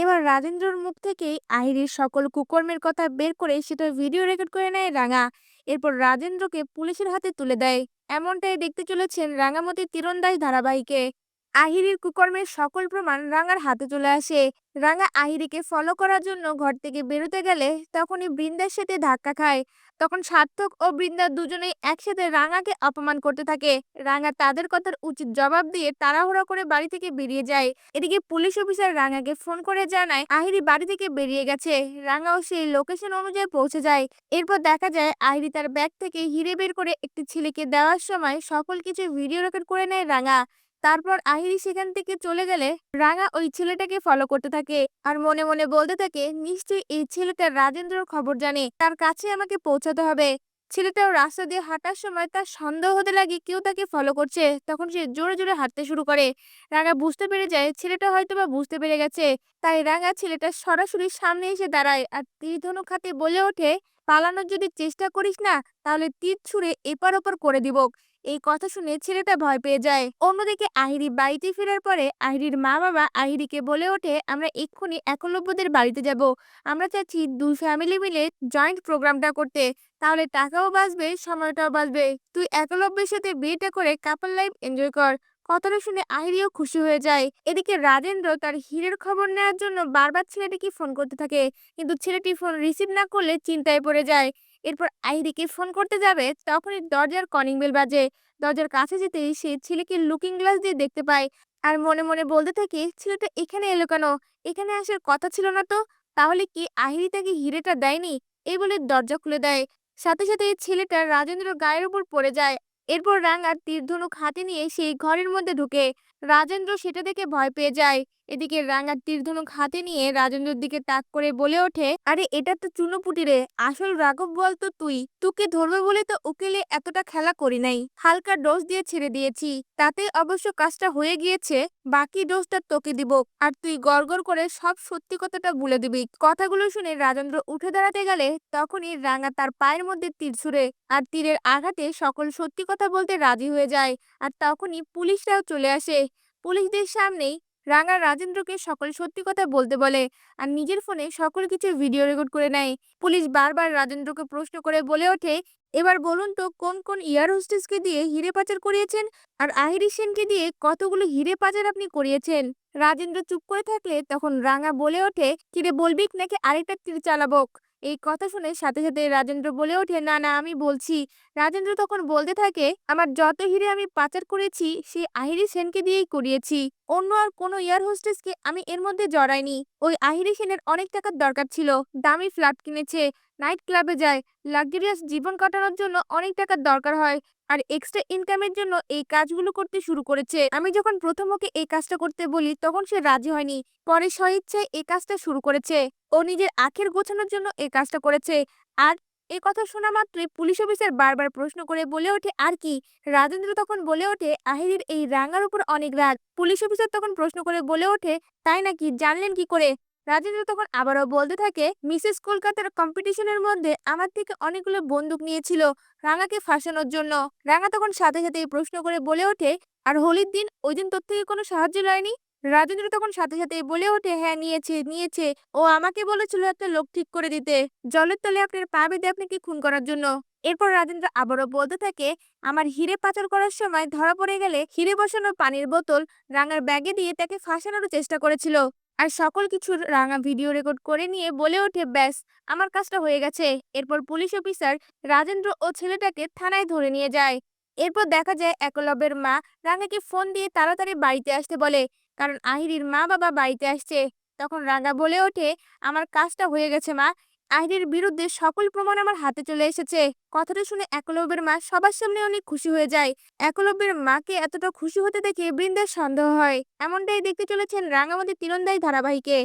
এবার রাজেন্দ্রর মুখ থেকেই আহিরির সকল কুকর্মের কথা বের করে সেটা ভিডিও রেকর্ড করে নেয় রাঙা। এরপর রাজেন্দ্রকে পুলিশের হাতে তুলে দেয়। এমনটাই দেখতে চলেছেন রাঙামতি তীরন্দাজ ধারাবাহিকে। আহিরির কুকর্মের সকল প্রমাণ রাঙার হাতে চলে আসে। রাঙা আহিরিকে ফলো করার জন্য ঘর থেকে বেরোতে গেলে তখনই বৃন্দার সাথে ধাক্কা খায়। তখন সার্থক ও বৃন্দা দুজনেই একসাথে রাঙাকে অপমান করতে থাকে। রাঙা তাদের কথার উচিত জবাব দিয়ে তাড়াহুড়া করে বাড়ি থেকে বেরিয়ে যায়। এদিকে পুলিশ অফিসার রাঙাকে ফোন করে জানায়, আহিরি বাড়ি থেকে বেরিয়ে গেছে। রাঙাও সেই লোকেশন অনুযায়ী পৌঁছে যায়। এরপর দেখা যায়, আহিরি তার ব্যাগ থেকে হিরে বের করে একটি ছেলেকে দেওয়ার সময় সকল কিছু ভিডিও রেকর্ড করে নেয় রাঙা। তারপর আহিরি সেখান থেকে চলে গেলে রাঙা ওই ছেলেটাকে ফলো করতে থাকে আর মনে মনে বলতে থাকে, নিশ্চয়ই এই ছেলেটা রাজেন্দ্রর খবর জানে, তার কাছে আমাকে পৌঁছাতে হবে। ছেলেটাও রাস্তা দিয়ে হাঁটার সময় তার সন্দেহ হতে লাগে কেউ তাকে ফলো করছে, তখন সে জোরে জোরে হাঁটতে শুরু করে। রাঙা বুঝতে পেরে যায় ছেলেটা হয়তো বা বুঝতে পেরে গেছে, তাই রাঙা ছেলেটা সরাসরি সামনে এসে দাঁড়ায় আর তীর ধনুক হাতে বলে ওঠে পালানোর যদি চেষ্টা করিস না, তাহলে তীর ছুঁড়ে এপার ওপর করে দিব। এই কথা শুনে ছেলেটা ভয় পেয়ে যায়। অন্যদিকে আহিরি বাড়িতে ফেরার পরে আহিরির মা বাবা আহিরিকে বলে ওঠে, আমরা এক্ষুনি একলব্যদের বাড়িতে যাব। আমরা চাচ্ছি দুই ফ্যামিলি মিলে জয়েন্ট প্রোগ্রামটা করতে। তাহলে টাকাও বাঁচবে, সময়টাও বাঁচবে। তুই একলব্যের সাথে বিয়েটা করে কাপল লাইফ এনজয় কর। কথাটা শুনে আহিরিও খুশি হয়ে যায়। এদিকে রাজেন্দ্র তার হীরের খবর নেওয়ার জন্য বারবার ছেলেটিকে ফোন করতে থাকে। কিন্তু ছেলেটি ফোন রিসিভ না করলে চিন্তায় পড়ে যায়। এরপর আহিরিকে ফোন করতে যাবে, তখনই দরজার কলিং বেল বাজে। দরজার কাছে যেতেই সে ছেলেকে লুকিং গ্লাস দিয়ে দেখতে পায়। আর মনে মনে বলতে থাকে, ছেলেটা এখানে এলো কেন? এখানে আসার কথা ছিল না তো? তাহলে কি আহিরি তাকে হিরেটা দেয়নি? এই বলে দরজা খুলে দেয়। সাথে সাথে ছেলেটা রাজেন্দ্র গায়ের উপর পড়ে যায়। এরপর রাঙ্গার তীর ধনুক হাতে নিয়ে সেই ঘরের মধ্যে ঢুকে রাজেন্দ্র সেটা দেখে ভয় পেয়ে যায়। এদিকে রাঙা তীর ধনুক হাতে নিয়ে রাজেন্দ্রর দিকে তাক করে বলে ওঠে, আরে, এটা তো চুনোপুটি রে। আসল রাঘব বল তো তুই। তোকে ধরবে বলে তো উকিলে এতটা খেলা করি নাই। হালকা ডোজ দিয়ে ছেড়ে দিয়েছি। তাতে অবশ্য কাজটা হয়ে গিয়েছে। বাকি ডোজটা তোকে দিব। আর তুই গড়গড় করে সব সত্যি কথাটা বলে দিবি। কথাগুলো শুনে রাজেন্দ্র উঠে দাঁড়াতে গেলে তখনই রাঙা তার পায়ের মধ্যে তীর ছুড়ে আর তীরের আঘাতে সকল সত্যি কথা বলতে রাজি হয়ে যায়। আর তখনই পুলিশরাও চলে আসে। পুলিশদের সামনেই রাঙা রাজেন্দ্রকে সকল সত্যি কথা বলতে বলে আর নিজের ফোনে সকল কিছু ভিডিও রেকর্ড করে নেয়। পুলিশ বারবার রাজেন্দ্রকে প্রশ্ন করে বলে ওঠে, এবার বলুন তো, কোন কোন ইয়ার হোস্টেসকে দিয়ে হিরে পাচার করিয়েছেন? আর আহিরি সেনকে দিয়ে কতগুলো হিরে পাচার আপনি করিয়েছেন? রাজেন্দ্র চুপ করে থাকলে তখন রাঙা বলে ওঠে, কিরে বলবি নাকি আরেকটা তীর চালাবো? এই কথা শুনে সাথে সাথে রাজেন্দ্র বলে ওঠে, না না, আমি বলছি। রাজেন্দ্র তখন বলতে থাকে, আমার যত হিরে আমি পাচার করেছি, সেই আহিরি সেনকে দিয়েই করিয়েছি। অন্য আর কোনো এয়ার হোস্টেসকে আমি এর মধ্যে জড়াইনি। ওই আহিরি সেনের অনেক টাকার দরকার ছিল। দামি ফ্ল্যাট কিনেছে। নাইট ক্লাবে যায়। লাক্সারিয়াস জীবন কাটানোর জন্য অনেক টাকার দরকার হয় আর এক্সট্রা ইনকামের জন্য এই কাজগুলো করতে শুরু করেছে। আমি যখন প্রথম ওকে এই কাজটা করতে বলি, তখন সে রাজি হয়নি। পরে স্বইচ্ছায় এই কাজটা শুরু করেছে। ও নিজের আখের গোছানোর জন্য এই কাজটা করেছে। আর এই কথা শোনা মাত্রই পুলিশ অফিসার বারবার প্রশ্ন করে বলে ওঠে, আর কি? রাজেন্দ্র তখন বলে ওঠে, আহিরির এই রাঙার উপর অনেক রাগ। পুলিশ অফিসার তখন প্রশ্ন করে বলে ওঠে, তাই নাকি? জানলেন কি করে? রাজেন্দ্র তখন আবারও বলতে থাকে, মিসেস কলকাতার কম্পিটিশনের মধ্যে আমার থেকে অনেকগুলো বন্দুক নিয়েছিল রাঙাকে ফাঁসানোর জন্য। রাঙা তখন সাথে সাথে প্রশ্ন করে বলে ওঠে, আর হোলির দিন ওই দিন তোর থেকে কোনো সাহায্য লয়নি? রাজেন্দ্র তখন সাথে সাথে বলে ওঠে হ্যাঁ নিয়েছে নিয়েছে। ও আমাকে বলেছিল একটা লোক ঠিক করে দিতে। জলের তলে আপনার পা বেঁধে আপনাকে খুন করার জন্য। এরপর রাজেন্দ্র আবারও বলতে থাকে, আমার হিরে পাচার করার সময় ধরা পড়ে গেলে হিরে বসানো পানির বোতল রাঙার ব্যাগে দিয়ে তাকে ফাঁসানোর চেষ্টা করেছিল। আর সকল কিছুর রাঙা ভিডিও রেকর্ড করে নিয়ে বলে ওঠে, ব্যাস, আমার কাজটা হয়ে গেছে। এরপর পুলিশ অফিসার রাজেন্দ্র ও ছেলেটাকে থানায় ধরে নিয়ে যায়। এরপর দেখা যায় একলব্যের মা রাঙাকে ফোন দিয়ে তাড়াতাড়ি বাড়িতে আসতে বলে, কারণ আহিরির মা বাবা বাড়িতে আসছে। তখন রাঙা বলে ওঠে, আমার কাজটা হয়ে গেছে, মা। আহিরির বিরুদ্ধে সকল প্রমাণ আমার হাতে চলে এসেছে। কথাটা শুনে একলব্যের মা সবার সামনে অনেক খুশি হয়ে যায়। একলব্যের মাকে এতটা খুশি হতে দেখে বৃন্দের সন্দেহ হয়। এমনটাই দেখতে চলেছেন রাঙামাটি তীরন্দাজ ধারাবাহিকে।